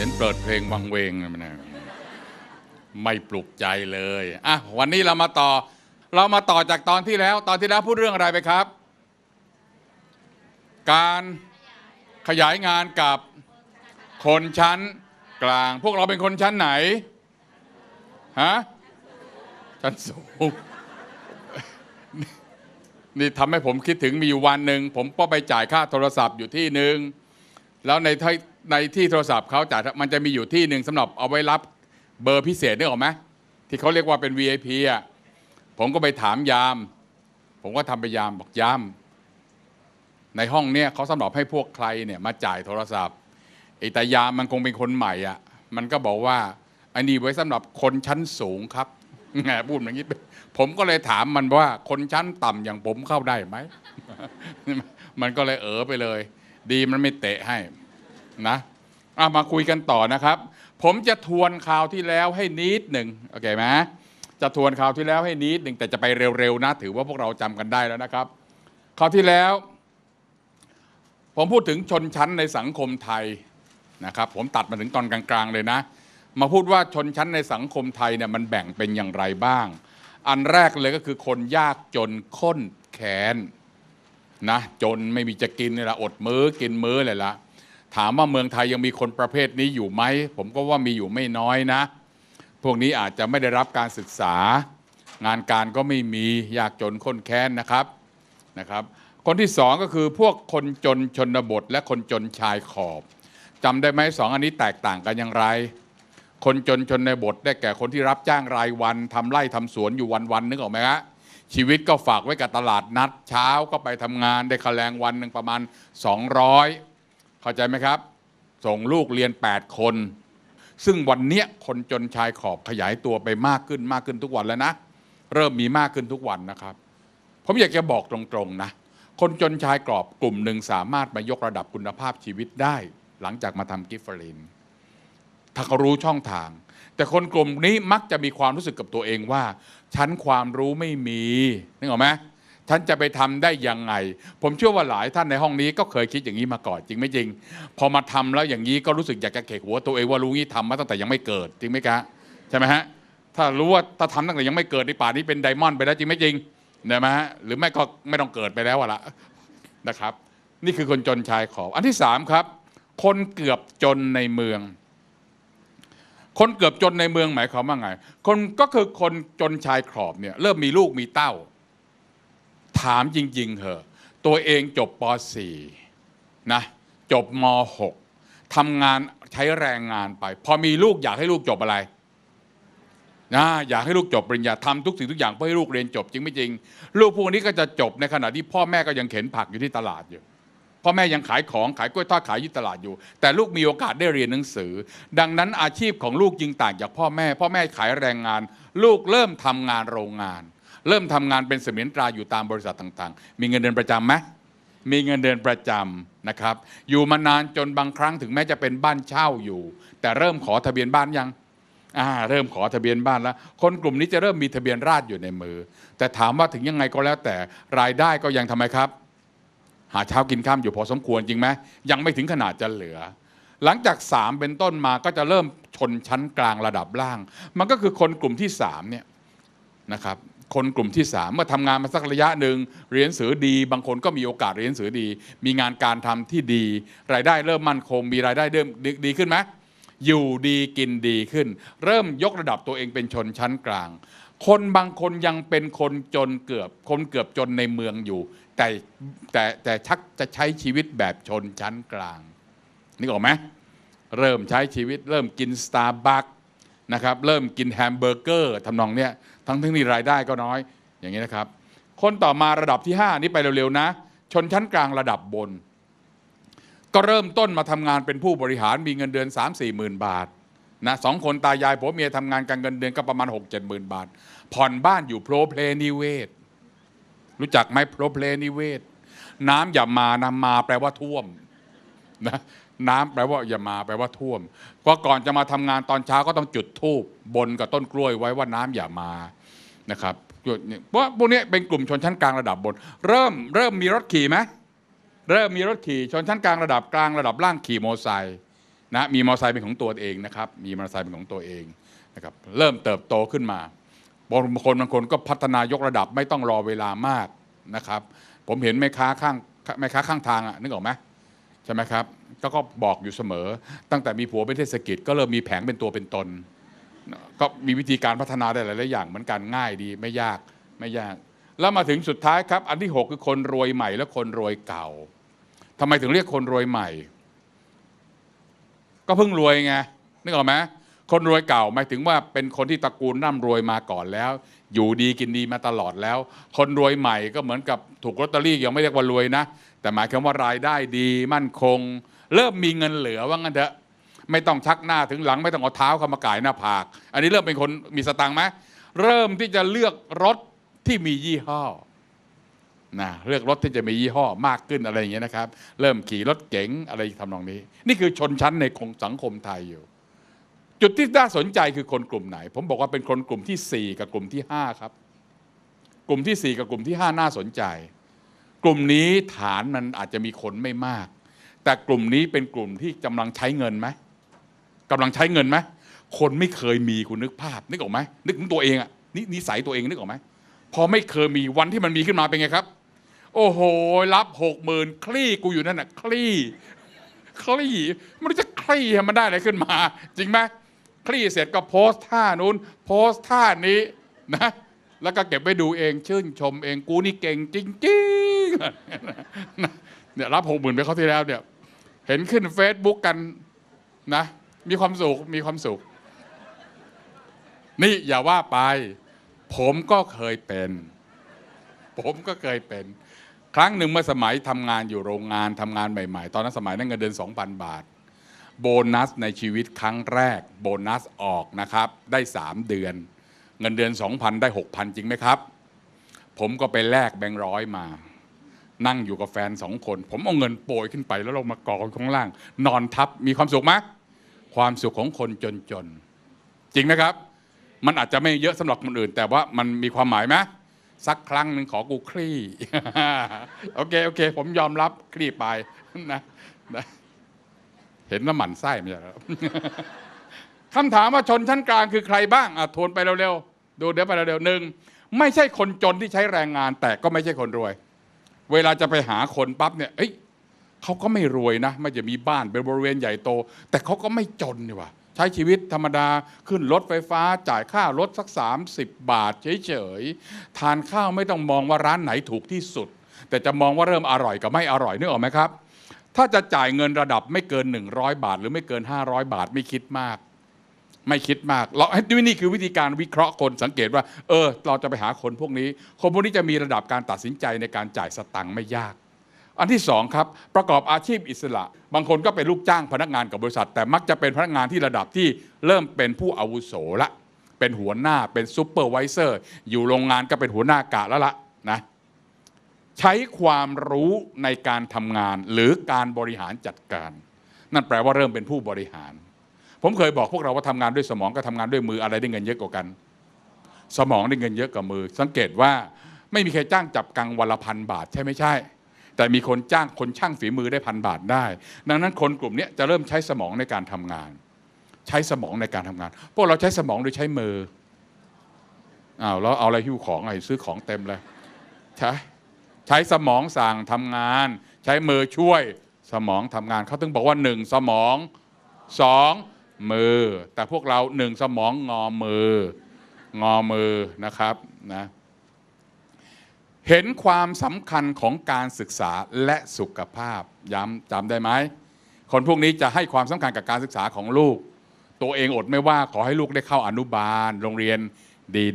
เห็นเปิดเพลงวังเวงมันะไม่ปลุกใจเลยอะวันนี้เรามาต่อ เรามาต่อจากตอนที่แล้ว ตอนที่แล้วพูดเรื่องอะไรไปครับ การขยายงานกับคนชั้นกลาง พวกเราเป็นคนชั้นไหนฮะชั้นสูงนี่ทำให้ผมคิดถึงมีอยู่วันหนึ่งผมก็ไปจ่ายค่าโทรศัพท์อยู่ที่หนึ่งแล้วในที่ ในที่โทรศัพท์เขาจ่ายมันจะมีอยู่ที่หนึ่งสำหรับเอาไว้รับเบอร์พิเศษนึกออกไหมที่เขาเรียกว่าเป็น VIP อะผมก็ไปถามยาม ผมก็ทำไปยามบอกยาม ในห้องเนี้ยเขาสำหรับให้พวกใครเนี่ยมาจ่ายโทรศัพท์ไอ้แต่ยามมันคงเป็นคนใหม่อะมันก็บอกว่าอันนี้ไว้สำหรับคนชั้นสูงครับแหมพูดอย่างนี้ผมก็เลยถามมันว่าคนชั้นต่ำอย่างผมเข้าได้ไหมมันก็เลยเออไปเลย ดีมันไม่เตะให้ นะอะมาคุยกันต่อนะครับ ผมจะทวนข่าวที่แล้วให้นิดหนึ่งโอเคไหมจะทวนข่าวที่แล้วให้นิดหนึ่งแต่จะไปเร็วๆนะ ถือว่าพวกเราจำกันได้แล้วนะครับข่าวที่แล้ว ผมพูดถึงชนชั้นในสังคมไทยนะครับ ผมตัดมาถึงตอนกลางๆเลยนะ มาพูดว่าชนชั้นในสังคมไทยเนี่ยมันแบ่งเป็นอย่างไรบ้าง อันแรกเลยก็คือคนยากจนข้นแขนนะจนไม่มีจะกินเลยละอดมื้อกินมื้อเลยละ ถามว่าเมืองไทยยังมีคนประเภทนี้อยู่ไหม ผมก็ว่ามีอยู่ไม่น้อยนะ พวกนี้อาจจะไม่ได้รับการศึกษา งานการก็ไม่มียากจนข้นแค้นนะครับนะครับ คนที่สองก็คือพวกคนจนชนบท และคนจนชายขอบจำได้ไหมสองอันนี้แตกต่างกันอย่างไร คนจนชนในบทได้แก่คนที่รับจ้างรายวันทำไร่ทำสวนอยู่วันๆนึกออกไหมฮะชีวิตก็ฝากไว้กับตลาดนัด เช้าก็ไปทำงานได้ค่าแรงวันหนึ่งประมาณ 200 เข้าใจไหมครับ ส่งลูกเรียน 8 คน ซึ่งวันเนี้ยคนจนชายขอบขยายตัวไปมากขึ้นมากขึ้นทุกวันแล้วนะ เริ่มมีมากขึ้นทุกวันนะครับ ผมอยากจะบอกตรงๆนะ คนจนชายกรอบกลุ่มหนึ่งสามารถมายกระดับคุณภาพชีวิตได้ หลังจากมาทำกิฟเฟอรินถ้าเขารู้ช่องทาง แต่คนกลุ่มนี้มักจะมีความรู้สึกกับตัวเองว่า ฉันความรู้ไม่มีนึกออกไหม ฉันจะไปทำได้ยังไง ผมเชื่อว่าหลายท่านในห้องนี้ก็เคยคิดอย่างนี้มาก่อนจริงไม่จริง พอมาทำแล้วอย่างนี้ก็รู้สึกอยากจะเขกหัวตัวเองว่ารู้งี้ทำมาตั้งแต่ยังไม่เกิดจริงไหมคะใช่ไหมฮะถ้ารู้ว่าถ้าทำตั้งแต่ยังไม่เกิดในป่านี้เป็นไดมอนด์ไปแล้วจริงไม่จริงเห็นไหมฮะหรือไม่ก็ไม่ต้องเกิดไปแล้วอะละนะครับ นี่คือคนจนชายขอบอันที่สามครับ คนเกือบจนในเมือง คนเกือบจนในเมืองหมายความว่าไง คนก็คือคนจนชายขอบเนี่ยเริ่มมีลูกมีเต้า ถามจริง ๆเหอะตัวเองจบป .4 นะจบม .6 ทำงานใช้แรงงานไป พอมีลูกอยากให้ลูกจบอะไรนะอยากให้ลูกจบปริญญาทำทุกสิ่งทุกอย่างเพื่อให้ลูกเรียนจบจริงไม่จริง ลูกพวกนี้ก็จะจบในขณะที่พ่อแม่ก็ยังเข็นผักอยู่ที่ตลาดอยู่พ่อแม่ยังขายของขายกล้วยทอดขายยี่ตลาดอยู่ แต่ลูกมีโอกาสได้เรียนหนังสือ ดังนั้นอาชีพของลูกจึงต่างจากพ่อแม่ พ่อแม่ขายแรงงาน ลูกเริ่มทำงานโรงงาน เริ่มทำงานเป็นเสมียนตราอยู่ตามบริษัทต่างๆ มีเงินเดือนประจำไหมมีเงินเดือนประจำนะครับ อยู่มานานจนบางครั้งถึงแม้จะเป็นบ้านเช่าอยู่ แต่เริ่มขอทะเบียนบ้านยังอ่าเริ่มขอทะเบียนบ้านแล้ว คนกลุ่มนี้จะเริ่มมีทะเบียนราษฎรอยู่ในมือ แต่ถามว่าถึงยังไงก็แล้วแต่รายได้ก็ยังทำไมครับ หาเช้ากินข้ามอยู่พอสมควรจริงไหมยังไม่ถึงขนาดจะเหลือ หลังจากสามเป็นต้นมาก็จะเริ่มชนชั้นกลางระดับล่าง มันก็คือคนกลุ่มที่สามเนี่ยนะครับ คนกลุ่มที่สามเมื่อทำงานมาสักระยะหนึ่งเรียนสือดี บางคนก็มีโอกาสเรียนสือดี มีงานการทำที่ดี รายได้เริ่มมั่นคง มีรายได้เริ่มดีดีขึ้นไหมอยู่ดีกินดีขึ้น เริ่มยกระดับตัวเองเป็นชนชั้นกลาง คนบางคนยังเป็นคนจนเกือบ คนเกือบจนในเมืองอยู่ แต่แต่แต่ชักจะใช้ชีวิตแบบชนชั้นกลางนึกออกไหมเริ่มใช้ชีวิต เริ่มกินสตาร์บัค นะครับเริ่มกินแฮมเบอร์เกอร์ทำนองเนี้ยทั้งที่นี่รายได้ก็น้อย อย่างนี้นะครับ คนต่อมาระดับที่ 5 นี่ไปเร็วๆนะ ชนชั้นกลางระดับบน ก็เริ่มต้นมาทำงานเป็นผู้บริหารมีเงินเดือน 3 4หมื่นบาทนะสองคนตายายผัวเมียทำงานกันเงินเดือนก็ประมาณ 6 7หมื่นบาท ผ่อนบ้านอยู่โพรเพลนิเวศ รู้จักไหมโพรเพลนิเวศ น้ำอย่ามานะมาแปลว่าท่วมนะ น้ำแปลว่าอย่ามาแปลว่าท่วมเพราะก่อนจะมาทำงานตอนเช้าก็ต้องจุดธูปบนกับต้นกล้วยไว้ว่าน้ำอย่ามานะครับเพราะพวกนี้เป็นกลุ่มชนชั้นกลางระดับบน เริ่มเริ่มมีรถขี่ไหมเริ่มมีรถขี่ชนชั้นกลางระดับกลางระดับล่างขี่มอเตอร์ไซค์นะมีมอเตอร์ไซค์เป็นของตัวเองนะครับมีมอเตอร์ไซค์เป็นของตัวเองนะครับเริ่มเติบโตขึ้นมาบางคนบางคนก็พัฒนายกระดับไม่ต้องรอเวลามากนะครับ ผมเห็นแม่ค้าข้างแม่ค้าข้างทางอะนึกออกไหมใช่ไหมครับ ก็ก็บอกอยู่เสมอ ตั้งแต่มีผัวเป็นเทศกิจก็เริ่มมีแผงเป็นตัวเป็นตน ก็มีวิธีการพัฒนาได้หลายๆอย่างเหมือนกันง่ายดีไม่ยากไม่ยาก แล้วมาถึงสุดท้ายครับ อันที่ 6 คือคนรวยใหม่และคนรวยเก่าทำไมถึงเรียกคนรวยใหม่ ก็เพิ่งรวยไงนึกออกไหมคนรวยเก่าหมายถึงว่าเป็นคนที่ตระกูลร่ำรวยมาก่อนแล้ว อยู่ดีกินดีมาตลอดแล้ว คนรวยใหม่ก็เหมือนกับถูกลอตเตอรี่ยังไม่เรียกว่ารวยนะ แต่หมายความว่ารายได้ดีมั่นคง เริ่มมีเงินเหลือว่างั้นเถอะไม่ต้องชักหน้าถึงหลังไม่ต้องเอาเท้าเข้ามาก่ายหน้าผาก อันนี้เริ่มเป็นคนมีสตังค์ไหมเริ่มที่จะเลือกรถที่มียี่ห้อนะเลือกรถที่จะมียี่ห้อมากขึ้นอะไรอย่างเงี้ยนะครับ เริ่มขี่รถเก๋งอะไรทำนองนี้ นี่คือชนชั้นในสังคมไทยอยู่ จุดที่น่าสนใจคือคนกลุ่มไหน ผมบอกว่าเป็นคนกลุ่มที่ 4 กับกลุ่มที่ 5 ครับ กลุ่มที่ 4 กับกลุ่มที่ 5 น่าสนใจ กลุ่มนี้ฐานมันอาจจะมีคนไม่มาก แต่กลุ่มนี้เป็นกลุ่มที่กำลังใช้เงินไหมกำลังใช้เงินไหมคนไม่เคยมีคุณนึกภาพ นึกออกไหมนึกถึงตัวเองอะนนิสัยตัวเองนึกออกไหมพอไม่เคยมีวันที่มันมีขึ้นมาเป็นไงครับ โอ้โห รับหกหมื่นคลี่กูอยู่นั่นน่ะคลี่คลี่ม่รู้จะคลี่ให้มันได้อะไรขึ้นมา จริงไหมคลี่เสร็จก็โพสท่านู้น โพสท่านี้นะแล้วก็เก็บไปดูเองชื่นชมเองกูนี่เก่งจริงๆเนี่ยรับหกหมื่นไปเขาที่แล้วเนี่ย เห็นขึ้นเฟซบุ๊กกันนะ มีความสุขมีความสุข นี่อย่าว่าไป ผมก็เคยเป็น ผมก็เคยเป็น ครั้งหนึ่งเมื่อสมัยทำงานอยู่โรงงานทำงานใหม่ ๆ ตอนนั้นสมัยนั้นเงินเดือน 2,000 บาท โบนัสในชีวิตครั้งแรก โบนัสออกนะครับ ได้ 3 เดือน เงินเดือน 2,000 ได้ 6,000 จริงไหมครับ ผมก็ไปแลกแบงค์ร้อยมา นั่งอยู่กับแฟนสองคน ผมเอาเงินโปรยขึ้นไปแล้วลงมากองข้างล่าง นอนทับมีความสุขไหมความสุขของคนจนๆจริงไหมครับ มันอาจจะไม่เยอะสำหรับคนอื่น แต่ว่ามันมีความหมายไหมสักครั้งหนึ่งขอกูคลี่โอเคโอเค ผมยอมรับคลี่ไปนะนะเห็นแล้วหมั่นไส้ไม่ใช่หรอคำถามว่าชนชั้นกลางคือใครบ้างอะทวนไปเร็วๆดูเดี๋ยวไปเร็วๆหนึ่งไม่ใช่คนจนที่ใช้แรงงาน แต่ก็ไม่ใช่คนรวย เวลาจะไปหาคนปั๊บเนี่ยเอ้ยเขาก็ไม่รวยนะไม่จะมีบ้านเป็นบริเวณใหญ่โต แต่เขาก็ไม่จนนี่ว่าใช้ชีวิตธรรมดาขึ้นรถไฟฟ้าจ่ายค่ารถสัก 30 บาทเฉยๆทานข้าวไม่ต้องมองว่าร้านไหนถูกที่สุด แต่จะมองว่าเริ่มอร่อยกับไม่อร่อยนึกออกไหมครับ ถ้าจะจ่ายเงินระดับไม่เกิน 100 บาท หรือไม่เกิน 500 บาทไม่คิดมาก ไม่คิดมาก เรานี่คือวิธีการวิเคราะห์คนสังเกตว่า เออ เราจะไปหาคนพวกนี้ คนพวกนี้จะมีระดับการตัดสินใจในการจ่ายสตังค์ไม่ยาก อันที่สองครับ ประกอบอาชีพอิสระ บางคนก็เป็นลูกจ้างพนักงานกับบริษัท แต่มักจะเป็นพนักงานที่ระดับที่เริ่มเป็นผู้อาวุโสละเป็นหัวหน้าเป็นซูเปอร์วิเซอร์ อยู่โรงงานก็เป็นหัวหน้ากะแล้วละนะใช้ความรู้ในการทำงานหรือการบริหารจัดการ นั่นแปลว่าเริ่มเป็นผู้บริหาร ผมเคยบอกพวกเราว่าทำงานด้วยสมองกับทำงานด้วยมืออะไรได้เงินเยอะกว่ากัน สมองได้เงินเยอะกว่ามือ สังเกตว่าไม่มีใครจ้างจับกังวันละพันบาทใช่ไม่ใช่ แต่มีคนจ้างคนช่างฝีมือได้พันบาทได้ ดังนั้นคนกลุ่มนี้จะเริ่มใช้สมองในการทำงาน ใช้สมองในการทำงาน พวกเราใช้สมองโดยใช้มืออ้าวแล้วเอาอะไรหิ้วของอะไรซื้อของเต็มเลยใช้ใช้สมองสั่งทำงาน ใช้มือช่วยสมองทำงานเขาถึงบอกว่าหนึ่งสมองสอง มือ แต่พวกเราหนึ่งสมองงอมือ งอมือนะครับนะเห็นความสำคัญของการศึกษาและสุขภาพ ย้ำจำได้ไหมคนพวกนี้จะให้ความสำคัญกับการศึกษาของลูก ตัวเองอดไม่ว่าขอให้ลูกได้เข้าอนุบาล โรงเรียน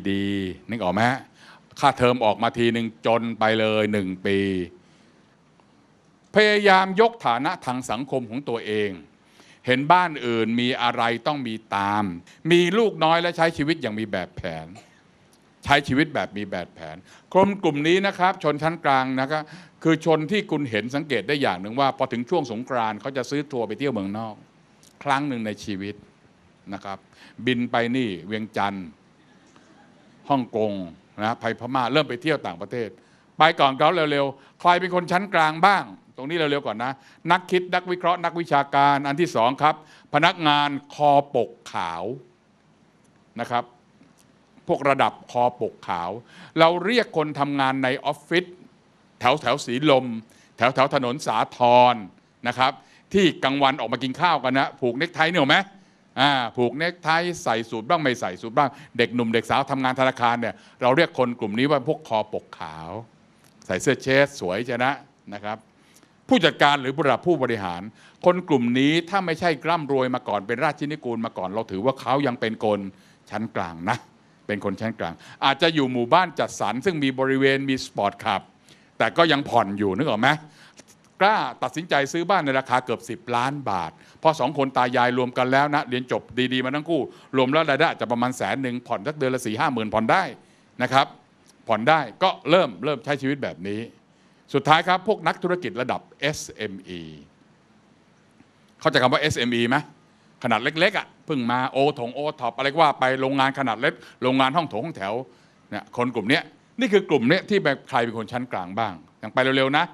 ดีๆนึกออกไหมค่าเทอมออกมาทีหนึ่งจนไปเลยหนึ่งปี พยายามยกฐานะทางสังคมของตัวเอง เห็นบ้านอื่นมีอะไรต้องมีตาม มีลูกน้อยและใช้ชีวิตอย่างมีแบบแผน ใช้ชีวิตแบบมีแบบแผนคนกลุ่มนี้นะครับ ชนชั้นกลางนะครับคือชนที่คุณเห็นสังเกตได้อย่างหนึ่งว่าพอถึงช่วงสงกรานต์เขาจะซื้อทัวร์ไปเที่ยวเมืองนอก ครั้งหนึ่งในชีวิตนะครับ บินไปนี่เวียงจันทร์ฮ่องกงนะไปพม่าเริ่มไปเที่ยวต่างประเทศ ไปก่อนเขาเร็วๆใครเป็นคนชั้นกลางบ้าง ตรงนี้เราเร็วก่อนนะ นักคิดนักวิเคราะห์นักวิชาการอันที่สองครับ พนักงานคอปกขาวนะครับ พวกระดับคอปกขาว เราเรียกคนทำงานในออฟฟิศแถวแถวสีลม แถวแถวถนนสาทรนะครับ ที่กลางวันออกมากินข้าวกันนะ ผูกเนคไทเนี่ยหรอไหมอ่าผูกเนคไทใส่สูทบ้างไม่ใส่สูทบ้าง เด็กหนุ่มเด็กสาวทำงานธนาคารเนี่ยเราเรียกคนกลุ่มนี้ว่าพวกคอปกขาว ใส่เสื้อเชิ้ตสวยชนะนะครับ ผู้จัดการหรือระดับผู้บริหาร คนกลุ่มนี้ถ้าไม่ใช่กร่ำรวยมาก่อนเป็นราชินีกูลมาก่อน เราถือว่าเขายังเป็นคนชั้นกลางนะ เป็นคนชั้นกลาง อาจจะอยู่หมู่บ้านจัดสรรซึ่งมีบริเวณมีสปอร์ตคลับแต่ก็ยังผ่อนอยู่นึกออกไหมกล้าตัดสินใจซื้อบ้านในราคาเกือบ 10 ล้านบาทพราะสองคนตายายรวมกันแล้วนะเรียนจบดีๆมาทั้งคู่ รวมแล้วรายได้จะประมาณแสนหนึ่งผ่อนสักเดือนละสี่ห้าหมื่นผ่อนได้นะครับ ผ่อนได้ก็เริ่มเริ่มใช้ชีวิตแบบนี้ สุดท้ายครับ พวกนักธุรกิจระดับ SME เข้าใจคำว่า SME ไหมขนาดเล็กๆอะเพิ่งมาโอถงโอท็อปอะไรก็ว่าไปโรงงานขนาดเล็กโรงงานห้องโถงห้องแถวเนี่ยคนกลุ่มนี้นี่คือกลุ่มนี้ที่แบบใครเป็นคนชั้นกลางบ้าง อย่างไปเร็วๆนะ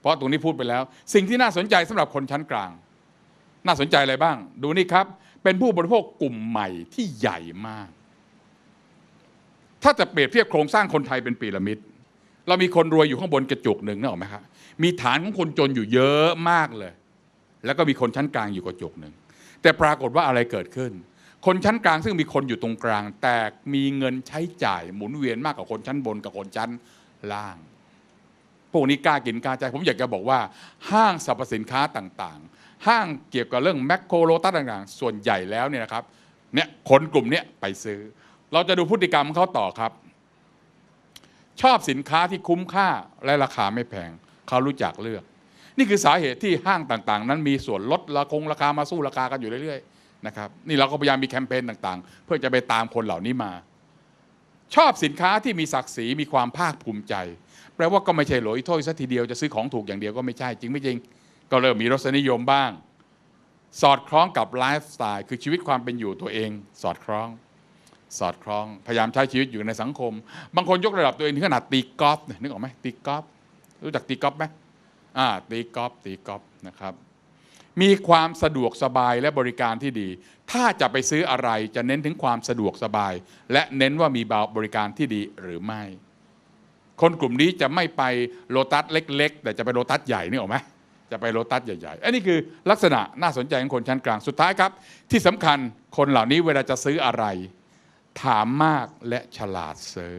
เพราะตรงนี้พูดไปแล้ว สิ่งที่น่าสนใจสำหรับคนชั้นกลาง น่าสนใจอะไรบ้าง ดูนี่ครับ เป็นผู้บริโภคกลุ่มใหม่ที่ใหญ่มาก ถ้าจะเปรียบเทียบโครงสร้างคนไทยเป็นพีระมิด เรามีคนรวยอยู่ข้างบนกระจุกหนึ่งนึกออกไหมครับมีฐานของคนจนอยู่เยอะมากเลย แล้วก็มีคนชั้นกลางอยู่กระจุกหนึ่งแต่ปรากฏว่าอะไรเกิดขึ้น คนชั้นกลางซึ่งมีคนอยู่ตรงกลาง แต่มีเงินใช้จ่ายหมุนเวียนมากกว่าคนชั้นบนกับคนชั้นล่าง พวกนี้กล้ากินกล้าใจผมอยากจะบอกว่า ห้างสรรพสินค้าต่างๆ ห้างเกี่ยวกับเรื่องแมคโครโลตัสต่างๆ ส่วนใหญ่แล้วเนี่ยนะครับเนี่ยคนกลุ่มเนี้ยไปซื้อ เราจะดูพฤติกรรมเขาต่อครับ ชอบสินค้าที่คุ้มค่าและราคาไม่แพง เขารู้จักเลือก นี่คือสาเหตุที่ห้างต่างๆ นั้นมีส่วนลดราคงราคามาสู้ราคากันอยู่เรื่อยๆนะครับนี่เราก็พยายามมีแคมเปญต่างๆ เพื่อจะไปตามคนเหล่านี้มา ชอบสินค้าที่มีศักดิ์ศรีมีความภาคภูมิใจ แปลว่าก็ไม่ใช่หลอยถ้อยซะทีเดียวจะซื้อของถูกอย่างเดียวก็ไม่ใช่จริงไม่จริง ก็เริ่มมีรสนิยมบ้าง สอดคล้องกับไลฟ์สไตล์คือชีวิตความเป็นอยู่ตัวเอง สอดคล้อง สอดคล้อง พยายามใช้ชีวิตอยู่ในสังคม บางคนยกระดับตัวเองถึงขนาดตีกอล์ฟเนี่ยนึกออกไหมตีกอล์ฟรู้จักตีกอล์ฟไหมอ่าตีกอล์ฟตีกอล์ฟนะครับ มีความสะดวกสบายและบริการที่ดี ถ้าจะไปซื้ออะไรจะเน้นถึงความสะดวกสบาย และเน้นว่ามีบริการที่ดีหรือไม่ คนกลุ่มนี้จะไม่ไปโลตัสเล็ก ๆ แต่จะไปโลตัสใหญ่นี่ออกไหมจะไปโลตัสใหญ่ๆ อันนี้คือลักษณะน่าสนใจของคนชั้นกลาง สุดท้ายครับ ที่สำคัญคนเหล่านี้เวลาจะซื้ออะไร ถามมากและฉลาดซื้อ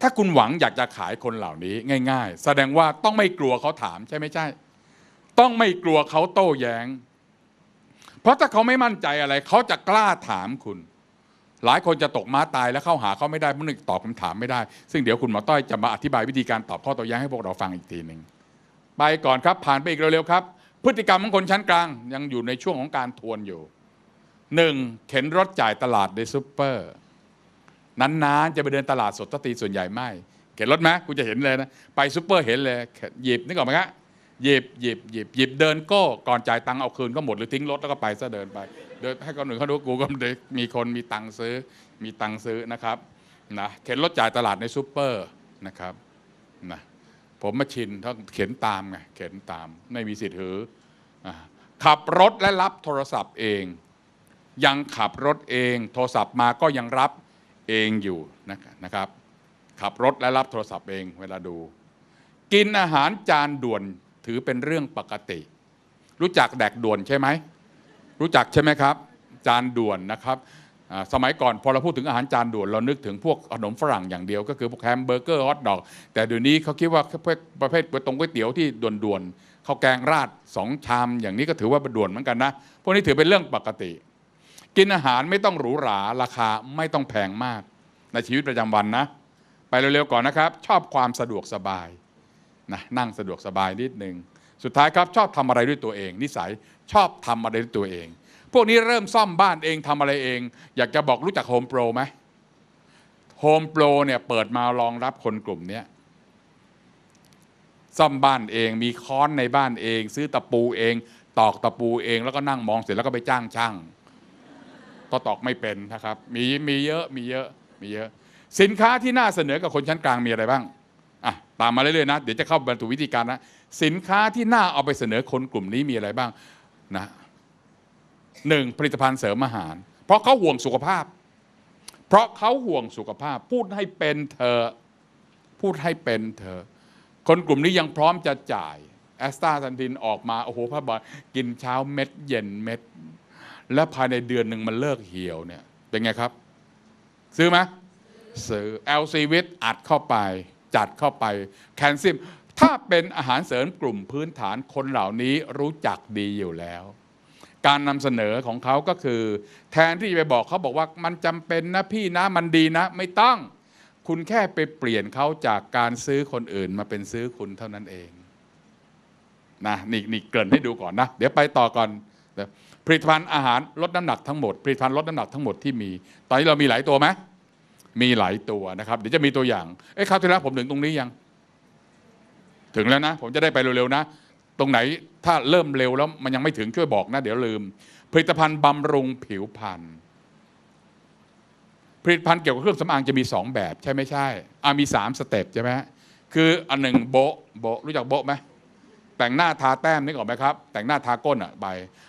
ถ้าคุณหวังอยากจะขายคนเหล่านี้ง่าย ๆ แสดงว่าต้องไม่กลัวเขาถามใช่ไหมใช่ ต้องไม่กลัวเขาโต้แย้ง เพราะถ้าเขาไม่มั่นใจอะไร เขาจะกล้าถามคุณ หลายคนจะตกม้าตายแล้วเข้าหาเขาไม่ได้เพราะนึกตอบคำถามไม่ได้ ซึ่งเดี๋ยวคุณหมอต้อยจะมาอธิบายวิธีการตอบข้อโต้แย้งให้พวกเราฟังอีกทีหนึ่งไปก่อนครับผ่านไปอีกเร็วๆครับ พฤติกรรมของคนชั้นกลางยังอยู่ในช่วงของการทวนอยู่ หนึ่งเข็นรถจ่ายตลาดในซูเปอร์นานๆจะไปเดินตลาดสดตตีส่วนใหญ่ไม่ เข็นรถไหมคุณจะเห็นเลยนะไปซูเปอร์เห็นเลยหยิบนึกออกไหมครับหยิบหยิบหยิบหยิบเดินก้ก่อนจ่ายตังค์เอาคืนก็หมดหรือทิ้งรถแล้วก็ไปซะเดินไปเดินให้คนอื่นเขาดูกูก็มีคนมีตังค์ซื้อ มีตังค์ซื้อนะครับนะเข็นรถจ่ายตลาดในซูเปอร์นะครับนะผมมาชินต้องเข็นตามไงเข็นตามไม่มีสิทธิ์ถืออ่าขับรถและรับโทรศัพท์เอง ยังขับรถเอง โทรศัพท์มาก็ยังรับเองอยู่นะครับ ขับรถและรับโทรศัพท์เองเวลาดู กินอาหารจานด่วนถือเป็นเรื่องปกติ รู้จักแดกด่วนใช่ไหมรู้จักใช่ไหมครับ จานด่วนนะครับสมัยก่อนพอเราพูดถึงอาหารจานด่วนเรานึกถึงพวกขนมฝรั่งอย่างเดียว ก็คือพวกแฮมเบอร์เกอร์ฮอทดอกแต่เดี๋ยวนี้เขาคิดว่าประเภทก๋วยตงก๋วยเตี๋ยวที่ด่วนๆข้าวแกงราดสองชามอย่างนี้ก็ถือว่าเป็นด่วนเหมือนกันนะพวกนี้ถือเป็นเรื่องปกติ กินอาหารไม่ต้องหรูหราราคาไม่ต้องแพงมาก ในชีวิตประจำวันนะ ไปเร็วๆก่อนนะครับ ชอบความสะดวกสบายนะนั่งสะดวกสบายนิดนึงสุดท้ายครับชอบทำอะไรด้วยตัวเอง นิสัยชอบทำอะไรด้วยตัวเอง พวกนี้เริ่มซ่อมบ้านเองทำอะไรเอง อยากจะบอกรู้จักโฮมโปรไหมโฮมโปรเนี่ยเปิดมารองรับคนกลุ่มเนี้ซ่อมบ้านเองมีค้อนในบ้านเอง ซื้อตะปูเอง ตอกตะปูเองแล้วก็นั่งมองเสร็จแล้วก็ไปจ้างช่าง ก็ตอกไม่เป็นนะครับ มีมีเยอะมีเยอะมีเยอะ สินค้าที่น่าเสนอกับคนชั้นกลางมีอะไรบ้างอะตามมาเรื่อยๆนะ เดี๋ยวจะเข้าบรรทุวิธีการนะ สินค้าที่น่าเอาไปเสนอคนกลุ่มนี้มีอะไรบ้างนะหนึ่งผลิตภัณฑ์เสริมอาหาร เพราะเขาห่วงสุขภาพ เพราะเขาห่วงสุขภาพ พูดให้เป็นเธอ พูดให้เป็นเธอ คนกลุ่มนี้ยังพร้อมจะจ่ายแอสตาซันทินออกมา โอ้โหพระบอยกินเช้าเม็ดเย็นเม็ด และภายในเดือนหนึ่งมันเลิกเหี่ยวเนี่ยเป็นไงครับ ซื้อไหมซื้อ LC วิตอัดเข้าไป จัดเข้าไปแคลเซียมถ้าเป็นอาหารเสริมกลุ่มพื้นฐานคนเหล่านี้รู้จักดีอยู่แล้ว การนำเสนอของเขาก็คือ แทนที่จะไปบอกเขาบอกว่ามันจำเป็นนะพี่นะมันดีนะ ไม่ต้อง คุณแค่ไปเปลี่ยนเขาจากการซื้อคนอื่นมาเป็นซื้อคุณเท่านั้นเองนะนี่นี่เกริ่นให้ดูก่อนนะ เดี๋ยวไปต่อก่อน ผลิตภัณฑ์อาหารลดน้ำหนักทั้งหมดผลิตภัณฑ์ลดน้ำหนักทั้งหมดที่มี ตอนนี้เรามีหลายตัวไหมมีหลายตัวนะครับเดี๋ยวจะมีตัวอย่างเอ้ยคราวที่แล้วผมถึงตรงนี้ยัง ถึงแล้วนะ ผมจะได้ไปเร็วๆนะ ตรงไหนถ้าเริ่มเร็วแล้วมันยังไม่ถึงช่วยบอกนะ เดี๋ยวลืม ผลิตภัณฑ์บำรุงผิวพรรณผลิตภัณฑ์เกี่ยวกับเครื่องสำอางจะมีสองแบบใช่ไม่ใช่อ่ามีสามสเต็ปใช่ไหมคืออันหนึ่งโบโบรู้จักโบไหม แต่งหน้าทาแต้มนึกออกไหมครับ แต่งหน้าทาก้นอะใบ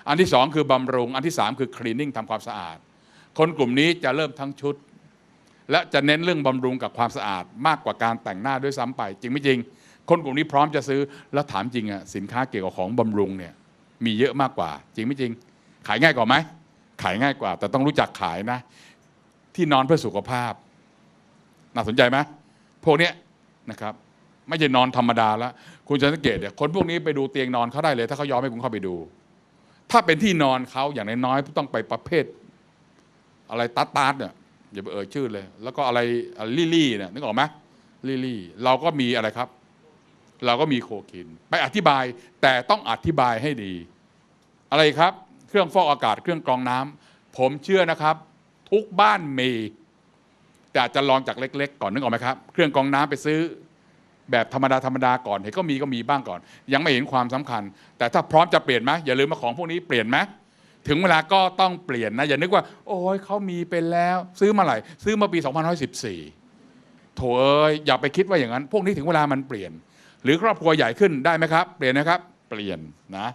อันที่สองคือบำรุง อันที่สามคือคลีนนิ่งทำความสะอาด คนกลุ่มนี้จะเริ่มทั้งชุด และจะเน้นเรื่องบำรุงกับความสะอาดมากกว่าการแต่งหน้าด้วยซ้ำไป จริงไม่จริง คนกลุ่มนี้พร้อมจะซื้อแล้วถามจริงอะสินค้าเกี่ยวกับของบำรุงเนี่ยมีเยอะมากกว่า จริงไม่จริง ขายง่ายกว่าไหมขายง่ายกว่า แต่ต้องรู้จักขายนะ ที่นอนเพื่อสุขภาพ น่าสนใจไหมพวกเนี้ยนะครับ ไม่ใช่นอนธรรมดาแล้ว คุณจะสังเกตเนี่ยคนพวกนี้ไปดูเตียงนอนเขาได้เลย ถ้าเขายอมให้คุณเข้าไปดู ถ้าเป็นที่นอนเขาอย่างน้อยๆต้องไปประเภท อะไรตัดตัดเนี่ยอย่าไปเอ่ยชื่อเลย แล้วก็อะไรลิลี่เนี่ยนึกออกไหมลิลี่เราก็มีอะไรครับ เราก็มีโคคิน ไปอธิบายแต่ต้องอธิบายให้ดี อะไรครับ เครื่องฟอกอากาศเครื่องกรองน้ำผมเชื่อนะครับ ทุกบ้านมีแต่จจะลองจากเล็ก ๆ ก่อนนึกออกไหมครับ เครื่องกรองน้ำไปซื้อ แบบธรรมดาธรรมดาก่อนเห็นก็มีก็มีบ้างก่อน ยังไม่เห็นความสำคัญ แต่ถ้าพร้อมจะเปลี่ยนไหมอย่าลืมมาของพวกนี้เปลี่ยนไหมถึงเวลาก็ต้องเปลี่ยนนะอย่านึกว่า โอ้ยเขามีเป็นแล้ว ซื้อมาไหร่ซื้อมาปี2514โถเอ้ยอย่าไปคิดว่าอย่างนั้น พวกนี้ถึงเวลามันเปลี่ยน หรือครอบครัวใหญ่ขึ้นได้ไหมครับ เปลี่ยนนะครับ เปลี่ยนนะ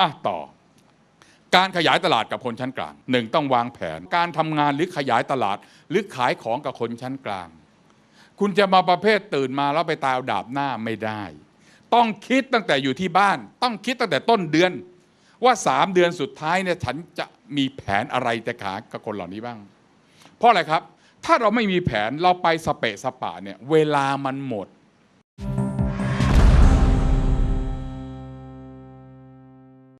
อะต่อ การขยายตลาดกับคนชั้นกลางหนึ่งต้องวางแผน การทำงานหรือขยายตลาดหรือขายของกับคนชั้นกลาง คุณจะมาประเภทตื่นมาแล้วไปตายดาบหน้าไม่ได้ ต้องคิดตั้งแต่อยู่ที่บ้าน ต้องคิดตั้งแต่ต้นเดือน ว่าสามเดือนสุดท้ายเนี่ยฉันจะมีแผนอะไรจะขากับคนเหล่านี้บ้าง เพราะอะไรครับ ถ้าเราไม่มีแผนเราไปสเปะสปะเนี่ยเวลามันหมด